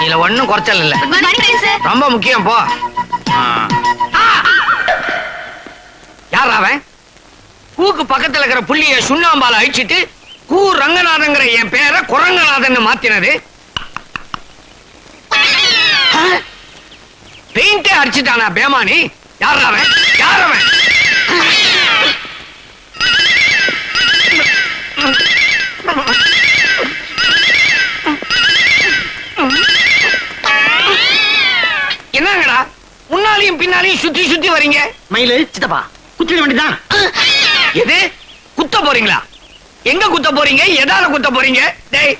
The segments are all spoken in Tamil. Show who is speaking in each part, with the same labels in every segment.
Speaker 1: ஒண்ணும் குறைச்சல் இல்ல ரொம்ப முக்கியம் போ. யார் அவன்? கூக்கு பக்கத்துல இருக்கிற புள்ளிய சுண்ணாம்பால அழிச்சிட்டு கூ ரங்கநாதங்கிற என் பேரை குரங்கநாதன் மாத்தினது. பெயிண்டே அடிச்சிட்டானா பேமானி? யார் அவன்? யார் அவன்? பின்னாலையும் சுத்தி சுத்தி வரீங்க.
Speaker 2: மயிலு சித்தப்பா குத்திட வேண்டியதான்
Speaker 1: எது? குத்த போறீங்களா? எங்க குத்த போறீங்க? எதால குத்த போறீங்க? டேய்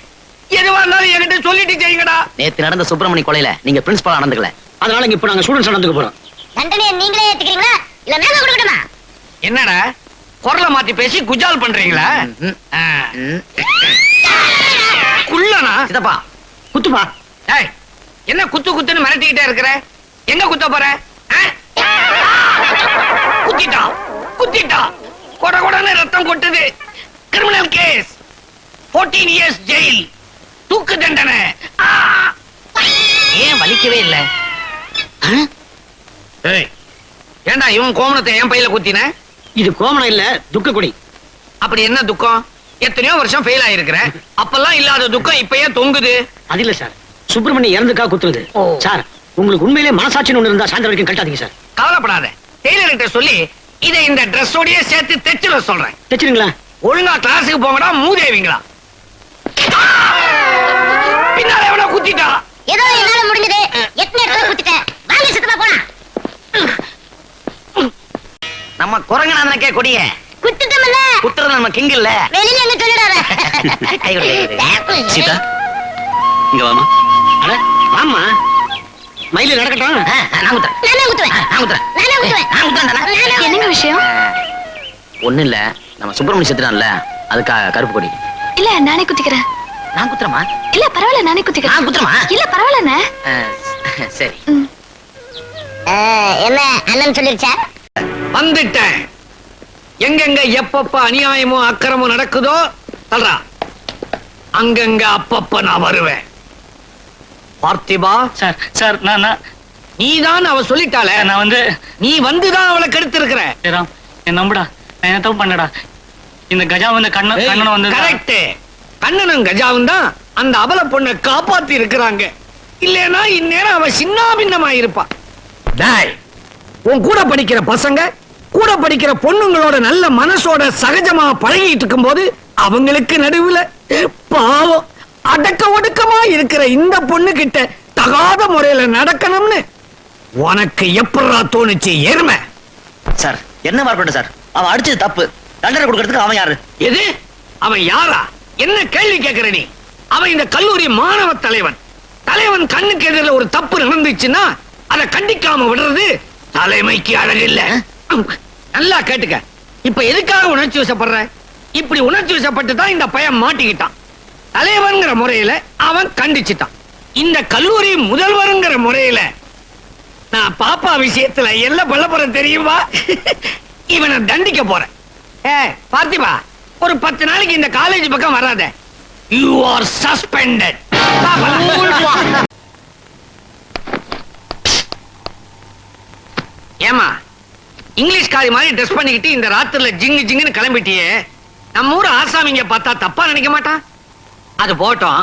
Speaker 1: எதுவா இருந்தாலும் என்கிட்ட சொல்லிட்டு செய்யுங்கடா.
Speaker 3: நேத்து நடந்த சுப்பிரமணி கொலையில நீங்க பிரின்சிபல் நடந்துக்கல.
Speaker 2: அதனால இங்க இப்ப நாங்க ஸ்டூடெண்ட்ஸ் நடந்துக்க போறோம்.
Speaker 4: தண்டனையை நீங்களே ஏத்துக்கிறீங்களா? இல்ல நாங்க கொடுக்கணுமா
Speaker 1: என்னடா? குரலை மாத்தி பேசி குஜால் பண்றீங்களா. குள்ளனா?
Speaker 3: சித்தப்பா
Speaker 2: குத்துப்பா.
Speaker 1: டேய் என்ன குத்து குத்துன்னு மிரட்டிக்கிட்டே இருக்கிற? எங்க குத்த போற? குத்திட்டா குத்திட்டா. கொட கொடன்னு ரத்தம் கொட்டுது. கிரிமினல் கேஸ் 14 இயர்ஸ் ஜெயில் தூக்கு தண்டனை!
Speaker 3: ஏன் வலிக்கவே இல்ல?
Speaker 1: ஏண்டா இவன் கோமணத்தை என் பையில குத்தின?
Speaker 2: இது கோமணம் இல்ல துக்க கொடி
Speaker 1: அப்படி என்ன துக்கம்? எத்தனையோ வருஷம் ஃபெயில் ஆயிருக்கிற. அப்பெல்லாம் இல்லாத துக்கம் இப்பயே தொங்குது.
Speaker 2: அது இல்ல சார். சுப்பிரமணி இறந்துக்கா குத்துறது. சார் உங்களுக்கு உண்மையிலேயே மனசாட்சின்னு ஒண்ணு இருந்தா சாயந்தரம் வரைக்கும் கட்டாதீங்க சார்.
Speaker 1: கவலைப்படாத. டெய்லர் கிட்ட சொல்லி இதை இந்த ட்ரெஸ்ஸோடயே சேர்த்து தைச்சிட சொல்றேன்.
Speaker 2: தைச்சிருங்களா
Speaker 1: ஒழுங்கா கிளாஸுக்கு போங்கடா மூதேவிங்களா! பின்னால எவனோ குத்திட்டா?
Speaker 4: ஏதோ என்னால முடிஞ்சது. எத்தனை இடத்துல குத்திட்டேன்? வாங்க சுத்தமா போனா
Speaker 3: நம்ம குரங்கநாதனுக்கே கொடிய.
Speaker 4: குத்துட்டோம்ல.
Speaker 3: குத்துறது நம்ம கிங் இல்ல.
Speaker 4: வெளியில எங்க சொல்லிடாத.
Speaker 3: கை கொடு, கை கொடு.
Speaker 5: சீதா இங்க வாமா
Speaker 2: அட ஆமா மயிலு நடக்கட்டும்.
Speaker 3: நான் குத்துறேன்.
Speaker 4: நானே குத்துவேன்.
Speaker 3: நான் குத்துறேன்.
Speaker 4: நானே குத்துவேன்.
Speaker 3: நான் குத்துறேன்டா.
Speaker 4: நானே- என்னங்க விஷயம்?
Speaker 3: ஒண்ணு இல்ல. நம்ம சுப்பிரமணி செத்துட்டான்ல. அதுக்காக கருப்பு கொடி.
Speaker 6: இல்ல நானே குத்திக்கிறேன்.
Speaker 3: நான் குத்துறமா
Speaker 6: இல்ல பரவாயில்ல நானே குத்திக்கிறேன்.
Speaker 3: நான் குத்துறமா
Speaker 6: இல்ல பரவாயில்லண்ணே
Speaker 3: சரி.
Speaker 4: ஆ, என்ன அண்ணன் சொல்லிருச்சா?
Speaker 1: வந்துட்டேன். எங்கெங்க எப்பப்ப அநியாயமும் அக்கிரமும் நடக்குதோ சொல்றா. அங்கங்க அப்பப்ப நான் வருவேன். பார்த்திபா.
Speaker 5: சார் சார் நான் நான்.
Speaker 1: நீதான் அவ சொல்லிட்டாளே.
Speaker 5: நான் வந்து
Speaker 1: நீ வந்துதான் அவளை கெடுத்து இருக்கிற
Speaker 5: ஏய் ராம் என் நம்புடா. நான் என்ன தப்பு பண்ணடா. இந்த கஜா வந்து கண்ண கண்ணனை வந்து
Speaker 1: கரெக்ட் கண்ணனும் கஜாவும் தான் அந்த அபல பொண்ணை காப்பாத்தி இருக்கிறாங்க. இல்லைன்னா இந்நேரம் அவ சின்னாபின்னமா இருப்பா. டேய் உன் கூட படிக்கிற பசங்க கூட படிக்கிற பொண்ணுங்களோட நல்ல மனசோட சகஜமா பழகிட்டு இருக்கும்போது அவங்களுக்கு நடுவுல பாவம். அடக்க ஒடுக்கமா இருக்கிற இந்த பொண்ணு கிட்ட தகாத முறையில நடக்கணும்னு உனக்கு எப்படா தோணுச்சு எருமை?
Speaker 3: சார் என்ன மார்க்கெட் சார்? அவன் அடிச்சது தப்பு. தண்டனை கொடுக்கறதுக்கு அவன் யாரு?
Speaker 1: எது? அவன் யாரா? என்ன கேள்வி கேட்கிற நீ? அவன் இந்த கல்லூரி மாணவ தலைவன். தலைவன் கண்ணுக்கு எதிரில் ஒரு தப்பு நடந்துச்சுன்னா அதை கண்டிக்காம விடுறது தலைமைக்கு அழகில்ல. நல்லா கேட்டுக்க. இப்ப எதுக்காக உணர்ச்சி வசப்படுற? இப்படி உணர்ச்சி வசப்பட்டு தான் இந்த பையன் மாட்டிக்கிட்டான். தலைவன்கிற முறையில அவன் கண்டிச்சிட்டான். இந்த கல்லூரி முதல்வருங்கிற முறையில நான் பாப்பா விஷயத்துல எல்ல பல்ல போறேன் தெரியுமா? இவனை தண்டிக்க போறேன். ஏ பார்த்திபா ஒரு பத்து நாளைக்கு இந்த காலேஜ் பக்கம் வராத. யூ ஆர் சஸ்பெண்டட் ஏமா இங்கிலீஷ் காரி மாதிரி ட்ரெஸ் பண்ணிக்கிட்டு இந்த ராத்திரில ஜிங்கு ஜிங்குன்னு கிளம்பிட்டியே. நம்ம ஊர் ஆசாமிங்க பார்த்தா தப்பா நினைக்க மாட்டான்? அது போட்டோம்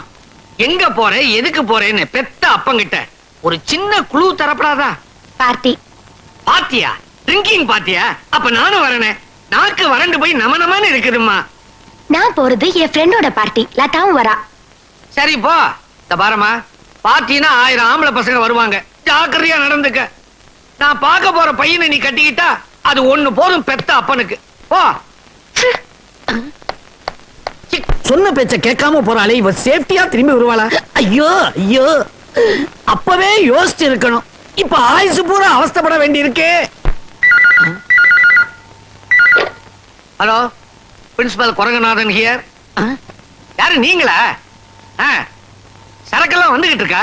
Speaker 1: எங்க போற எதுக்கு போறேன்னு பெத்த அப்பங்கிட்ட ஒரு சின்ன குழு தரப்படாதா?
Speaker 6: பார்ட்டி.
Speaker 1: பாத்தியா ட்ரிங்கிங் பாத்தியா அப்ப நானும் வரனே. நாக்கு வறண்டு போய் நம நமன்னு இருக்குதும்மா.
Speaker 6: நான் போறது என் ஃப்ரெண்டோட பார்ட்டி லதாவும் வரா.
Speaker 1: சரி போ. இந்த பாரமா பார்ட்டினா ஆயிரம் ஆம்பளை பசங்க வருவாங்க. ஜாக்கிரதையா நடந்துக்க. நான் பார்க்க போற பையனை நீ கட்டிக்கிட்டா அது ஒண்ணு போதும் பெத்த அப்பனுக்கு. போ. சொன்ன பேச்ச கேட்காம போறாளே இவ சேஃப்டியா திரும்பி வருவாளா ஐயோ ஐயோ. அப்பவே யோசிச்சு இருக்கணும். இப்ப ஆயுசு பூரா அவஸ்தைப்பட வேண்டி இருக்கே ஹலோ பிரின்சிபல் குரங்கநாதன் ஹியர் யாரு நீங்களா? சரக்கெல்லாம் வந்துகிட்டு இருக்கா?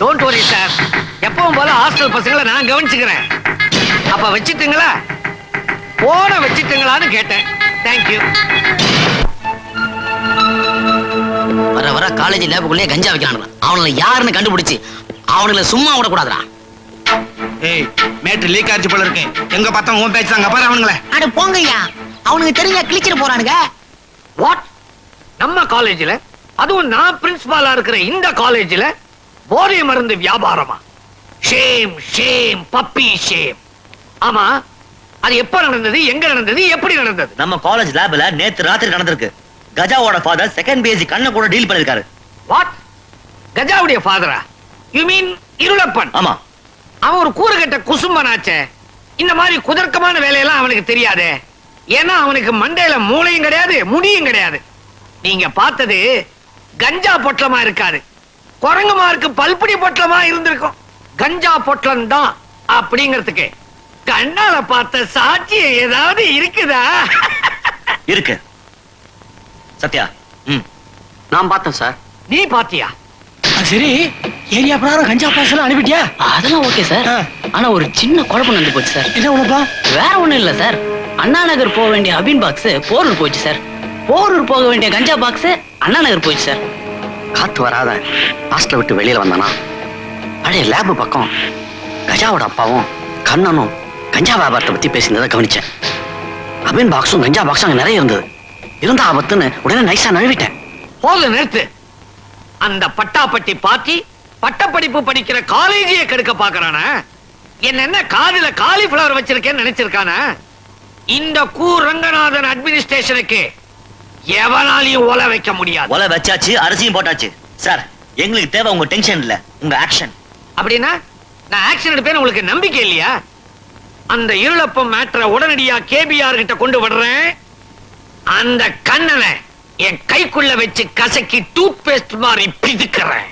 Speaker 1: டோன்ட் வரி சார் எப்பவும் போல ஹாஸ்டல் பசங்களை நான் கவனிச்சுக்கிறேன். அப்ப வச்சிட்டுங்களா? போன வச்சிட்டுங்களான்னு கேட்டேன். தேங்க்யூ
Speaker 3: வர வர காலேஜ் லேபுக்குள்ளே கஞ்சா வைக்கிறானுங்க. அவனை யாருன்னு கண்டுபிடிச்சு
Speaker 7: அவனுங்களை சும்மா விடக்கூடாதுடா.
Speaker 8: ஏய் மேட்ரு லீக் ஆச்சு போல இருக்கு. எங்க பார்த்தா உன் பேச்சு தாங்க பாரு அவனுங்களே.
Speaker 7: அட போங்கய்யா. அவனுக்கு தெரிஞ்ச கிழிச்சிட்டு போறானுங்க.
Speaker 1: வாட் நம்ம காலேஜ்ல அதுவும் நான் பிரின்சிபாலா இருக்கிற இந்த காலேஜ்ல போதை மருந்து வியாபாரமா? ஷேம் ஷேம் பப்பி ஷேம் ஆமா அது எப்ப நடந்தது எங்க நடந்தது எப்படி நடந்தது?
Speaker 3: நம்ம காலேஜ் லேப்ல நேத்து ராத்திரி நடந்திருக்கு. கஜாவோட ஃபாதர் செகண்ட் பேசி கண்ணை கூட டீல் பண்ணிருக்காரு.
Speaker 1: வாட் கஜாவுடைய ஃபாதரா யூ மீன் இருளப்பன்?
Speaker 3: ஆமா.
Speaker 1: அவன் ஒரு கூறுகட்ட குசும்பனாச்சே. இந்த மாதிரி குதர்க்கமான வேலையெல்லாம் அவனுக்கு தெரியாதே. ஏன்னா அவனுக்கு மண்டையில மூளையும் கிடையாது முடியும் கிடையாது. நீங்க பார்த்தது கஞ்சா பொட்டலமா இருக்காது. குரங்குமாருக்கு பல்படி பொட்டலமா இருந்திருக்கும். கஞ்சா பொட்டலம் தான் அப்படிங்கிறதுக்கு. கண்ணால பார்த்த சாட்சியம் ஏதாவது இருக்குதா?
Speaker 3: இருக்கு. சத்யா ம்.
Speaker 2: நான் பார்த்தேன் சார்.
Speaker 1: நீ பாத்தியா
Speaker 2: சரி ஏரியா பிரகாரம் கஞ்சா பாஸ் எல்லாம் அனுப்பிட்டியா
Speaker 5: அதெல்லாம் ஓகே சார். ஆனா ஒரு சின்ன குழப்பம் நடந்து போச்சு சார்.
Speaker 2: என்ன உனப்பா
Speaker 5: வேற ஒண்ணும் இல்ல சார். அண்ணா நகர் போக வேண்டிய அபின் பாக்ஸ் போரூர் போச்சு சார். போரூர் போக வேண்டிய கஞ்சா பாக்ஸ் அண்ணா நகர் போச்சு சார்.
Speaker 2: காத்து வராத. ஹாஸ்டல் விட்டு வெளியில வந்தானா? பழைய லேபு பக்கம். கஜாவோட அப்பாவும் கண்ணனும் கஞ்சா வியாபாரத்தை பத்தி பேசினதை கவனிச்சேன். அபின் பாக்ஸும் கஞ்சா பாக்ஸும் அங்க நிறைய இருந்தது. இருந்த ஆபத்துன்னு உடனே நைஸா நழுவிட்டேன்.
Speaker 1: போதும் நிறுத்து. அந்த பட்டாப்பட்டி பாட்டி பட்டப்படிப்பு படிக்கிற காலேஜையே கெடுக்க பாக்குறானா? என்ன என்ன காதுல காலிஃபிளவர் வச்சிருக்கேன்னு நினைச்சிருக்கானா? இந்த கூ ரங்கநாதன் அட்மினிஸ்ட்ரேஷனுக்கு எவனாலையும் ஓல வைக்க முடியாது.
Speaker 3: ஒலை வச்சாச்சு அரிசியும் போட்டாச்சு. சார் எங்களுக்கு தேவை உங்க டென்ஷன் இல்ல உங்க ஆக்ஷன்
Speaker 1: அப்படின்னா நான் ஆக்ஷன் எடுப்பேன்னு உங்களுக்கு நம்பிக்கை இல்லையா? அந்த இருளப்பம் மேட்டரை உடனடியா கேபிஆர் கிட்ட கொண்டு வர்றேன். அந்த கண்ணனை என் கைக்குள்ள வச்சு கசக்கி டூத் பேஸ்ட் மாதிரி பிதுக்கிறேன்.